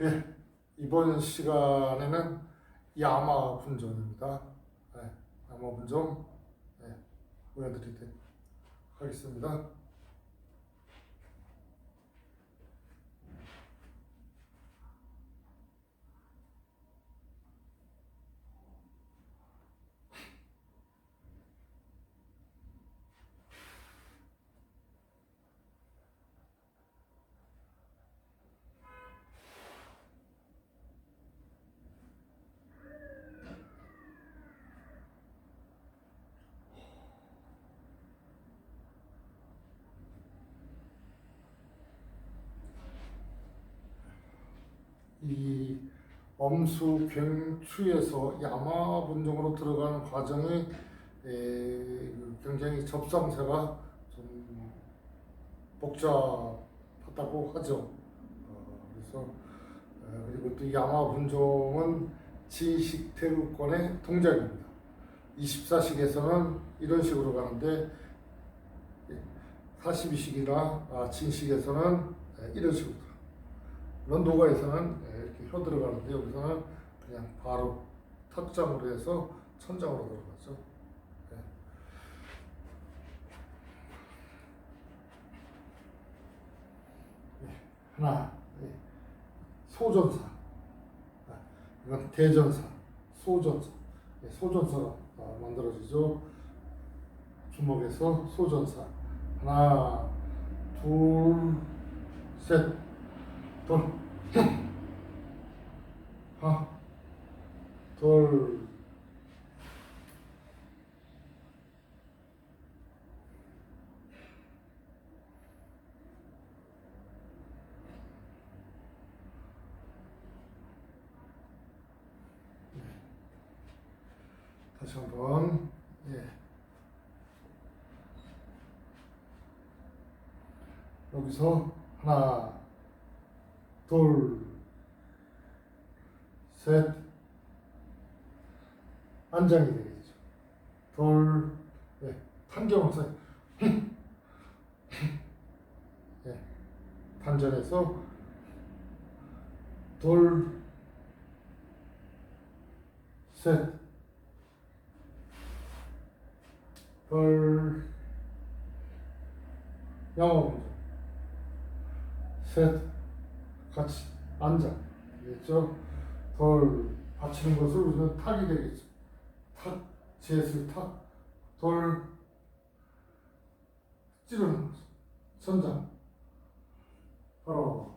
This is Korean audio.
예, 이번 시간에는 야마 분전입니다. 예, 야마 분전 예, 보여드리도록 하겠습니다. 이 엄수 경추에서 야마 분정으로 들어가는 과정이 에, 굉장히 접상세가 좀 복잡하다고 하죠. 어, 그래서 어, 그리고 또 야마 분종은 진식태우권의 동작입니다. 24식에서는 이런 식으로 가는데 42식이나 아, 진식에서는 에, 이런 식으로. 물론 노가에서는 혀 들어가는데 여기서는 그냥 바로 턱장으로 해서 천장으로 들어가죠. 네. 네, 하나, 네. 소전사, 아, 이건 대전사, 소전사, 네, 소전사가 아, 만들어지죠. 주먹에서 소전사, 하나, 둘, 셋, 돌, 하, 돌, 다시 한번. 예. 여기서 하나 둘, 셋, 안장이 되겠죠. 둘, 네, 탄경하세 네, 단전에서 둘, 셋, 둘, 영어 셋, 같이 앉아. 알겠죠? 돌 받치는 것을 우리는 탁이 되겠죠. 탁, 지혜슬 탁, 돌 찌르는 거죠. 천장. 바로